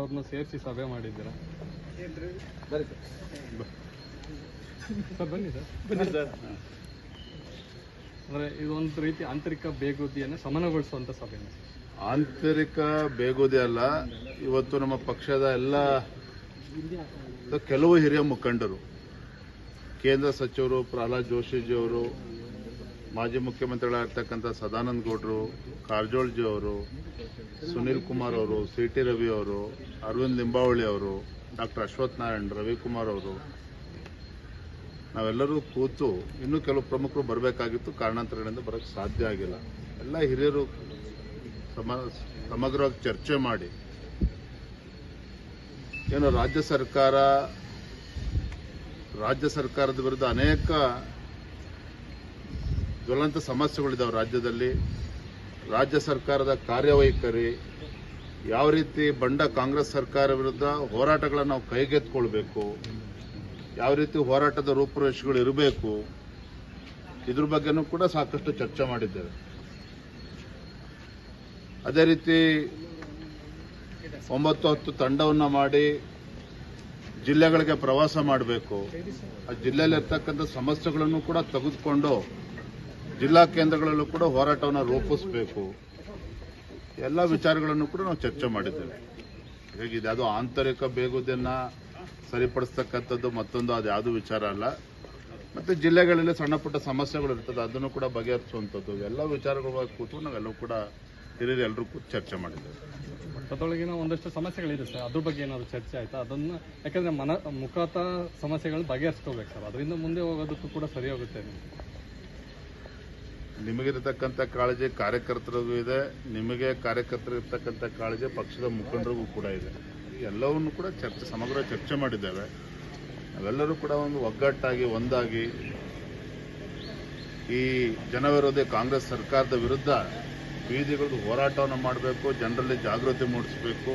ಅವ್ರನ್ನ ಸೇರಿಸಿ ಸಭೆ ಮಾಡಿದ್ದೀರಾ? ಸರ್. ಬನ್ನಿ ಸರ್. ಬನ್ನಿ ಸರ್. ಅಂದ್ರೆ ಇದೊಂದು ರೀತಿ ಆಂತರಿಕ ಬೇಗುದಿಯನ್ನು ಸಮನಗೊಳಿಸುವಂತ ಸಭೆ ಆಂತರಿಕ ಬೇಗುದಿ ಅಲ್ಲ ಇವತ್ತು ನಮ್ಮ ಪಕ್ಷದ ಎಲ್ಲ ಕೆಲವು ಹಿರಿಯ ಮುಖಂಡರು ಕೇಂದ್ರ ಸಚಿವರು ಪ್ರಹ್ಲಾದ್ ಜೋಶಿಜಿ ಅವರು ಮಾಜಿ ಮುಖ್ಯಮಂತ್ರಿಗಳಾಗಿರ್ತಕ್ಕಂಥ ಸದಾನಂದ ಗೌಡರು, ಕಾರಜೋಳ್ಜಿ ಅವರು, ಸುನೀಲ್ ಕುಮಾರ್ ಅವರು ಸಿ ಟಿ ರವಿ ಅವರು, ಅರವಿಂದ್ ಲಿಂಬಾವಳಿ ಅವರು, ಡಾಕ್ಟರ್ ಅಶ್ವಥ್ ನಾರಾಯಣ್ ರವಿಕುಮಾರ್ ಅವರು, ನಾವೆಲ್ಲರೂ ಕೂತು ಇನ್ನೂ ಕೆಲವು ಪ್ರಮುಖರು ಬರಬೇಕಾಗಿತ್ತು. ಕಾರಣಾಂತರಗಳಿಂದ ಬರೋಕ್ಕೆ ಸಾಧ್ಯ ಆಗಿಲ್ಲ. ಎಲ್ಲ ಹಿರಿಯರು ಸಮ, ಸಮಗ್ರವಾಗಿ ಚರ್ಚೆ ಮಾಡಿ ಏನು ರಾಜ್ಯ ಸರ್ಕಾರ, ರಾಜ್ಯ ಸರ್ಕಾರದ ವಿರುದ್ಧ ಅನೇಕ ಜ್ವಲಂತ ಸಮಸ್ಯೆಗಳಿದ್ದಾವೆ ರಾಜ್ಯದಲ್ಲಿ. ರಾಜ್ಯ ಸರ್ಕಾರದ ಕಾರ್ಯವೈಖರಿ, ಯಾವ ರೀತಿ ಬಂಡ ಕಾಂಗ್ರೆಸ್ ಸರ್ಕಾರ ವಿರುದ್ಧ ಹೋರಾಟಗಳನ್ನು ನಾವು ಕೈಗೆತ್ಕೊಳ್ಬೇಕು ಯಾವ ರೀತಿ ಹೋರಾಟದ ರೂಪುರೇಷೆಗಳು ಇರಬೇಕು, ಇದ್ರ ಬಗ್ಗೆನೂ ಕೂಡ ಸಾಕಷ್ಟು ಚರ್ಚೆ ಮಾಡಿದ್ದೇವೆ. ಅದೇ ರೀತಿ ಒಂಬತ್ತು ಹತ್ತು ತಂಡವನ್ನು ಮಾಡಿ ಜಿಲ್ಲೆಗಳಿಗೆ ಪ್ರವಾಸ ಮಾಡಬೇಕು. ಆ ಜಿಲ್ಲೆಯಲ್ಲಿರ್ತಕ್ಕಂಥ ಸಮಸ್ಯೆಗಳನ್ನು ಕೂಡ ತೆಗೆದುಕೊಂಡು ಜಿಲ್ಲಾ ಕೇಂದ್ರಗಳಲ್ಲೂ ಕೂಡ ಹೋರಾಟವನ್ನು ರೂಪಿಸಬೇಕು. ಎಲ್ಲ ವಿಚಾರಗಳನ್ನು ಕೂಡ ನಾವು ಚರ್ಚೆ ಮಾಡಿದ್ದೇವೆ. ಹೇಗಿದೆ? ಅದು ಆಂತರಿಕ ಬೇಗುದನ್ನ ಸರಿಪಡಿಸ್ತಕ್ಕಂಥದ್ದು ಮತ್ತೊಂದು, ಅದು ಯಾವುದು ವಿಚಾರ ಅಲ್ಲ. ಮತ್ತೆ ಜಿಲ್ಲೆಗಳಲ್ಲಿ ಸಣ್ಣ ಪುಟ್ಟ ಸಮಸ್ಯೆಗಳು ಇರ್ತದೆ, ಅದನ್ನು ಕೂಡ ಬಗೆಹರಿಸುವಂಥದ್ದು. ಎಲ್ಲ ವಿಚಾರಗಳ ಕೂತು ನಾವೆಲ್ಲವೂ ಕೂಡ ಹಿರಿಯರು ಎಲ್ಲರೂ ಕೂತು ಚರ್ಚೆ ಮಾಡಿದ್ದೇವೆ. ಅದರೊಳಗಿನ ಒಂದಷ್ಟು ಸಮಸ್ಯೆಗಳಿದೆ ಸರ್. ಅದ್ರ ಬಗ್ಗೆ ಏನಾದ್ರು ಚರ್ಚೆ ಆಯ್ತಾ? ಅದನ್ನ, ಯಾಕಂದ್ರೆ ಮನ ಮುಖಾತ ಸಮಸ್ಯೆಗಳನ್ನ ಬಗೆಹರಿಸ್ಕೋಬೇಕು ಸರ್. ಅದರಿಂದ ಮುಂದೆ ಹೋಗೋದಕ್ಕೂ ಕೂಡ ಸರಿ ಹೋಗುತ್ತೆ. ನಿಮಗಿರತಕ್ಕಂಥ ಕಾಳಜಿ ಕಾರ್ಯಕರ್ತರಿಗೂ ಇದೆ, ನಿಮಗೆ ಕಾರ್ಯಕರ್ತರಿರ್ತಕ್ಕಂಥ ಕಾಳಜಿ ಪಕ್ಷದ ಮುಖಂಡರಿಗೂ ಕೂಡ ಇದೆ. ಎಲ್ಲವನ್ನು ಕೂಡ ಚರ್ಚೆ, ಸಮಗ್ರ ಚರ್ಚೆ ಮಾಡಿದ್ದೇವೆ. ನಾವೆಲ್ಲರೂ ಕೂಡ ಒಂದು ಒಗ್ಗಟ್ಟಾಗಿ, ಒಂದಾಗಿ ಈ ಜನವಿರೋಧಿ ಕಾಂಗ್ರೆಸ್ ಸರ್ಕಾರದ ವಿರುದ್ಧ ಬೀದಿಗಳದ್ದು ಹೋರಾಟವನ್ನು ಮಾಡಬೇಕು, ಜನರಲ್ಲಿ ಜಾಗೃತಿ ಮೂಡಿಸಬೇಕು,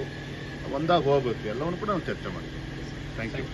ಒಂದಾಗಿ ಹೋಗಬೇಕು. ಎಲ್ಲವನ್ನು ಕೂಡ ನಾವು ಚರ್ಚೆ ಮಾಡ್ತೀವಿ ಥ್ಯಾಂಕ್ ಯು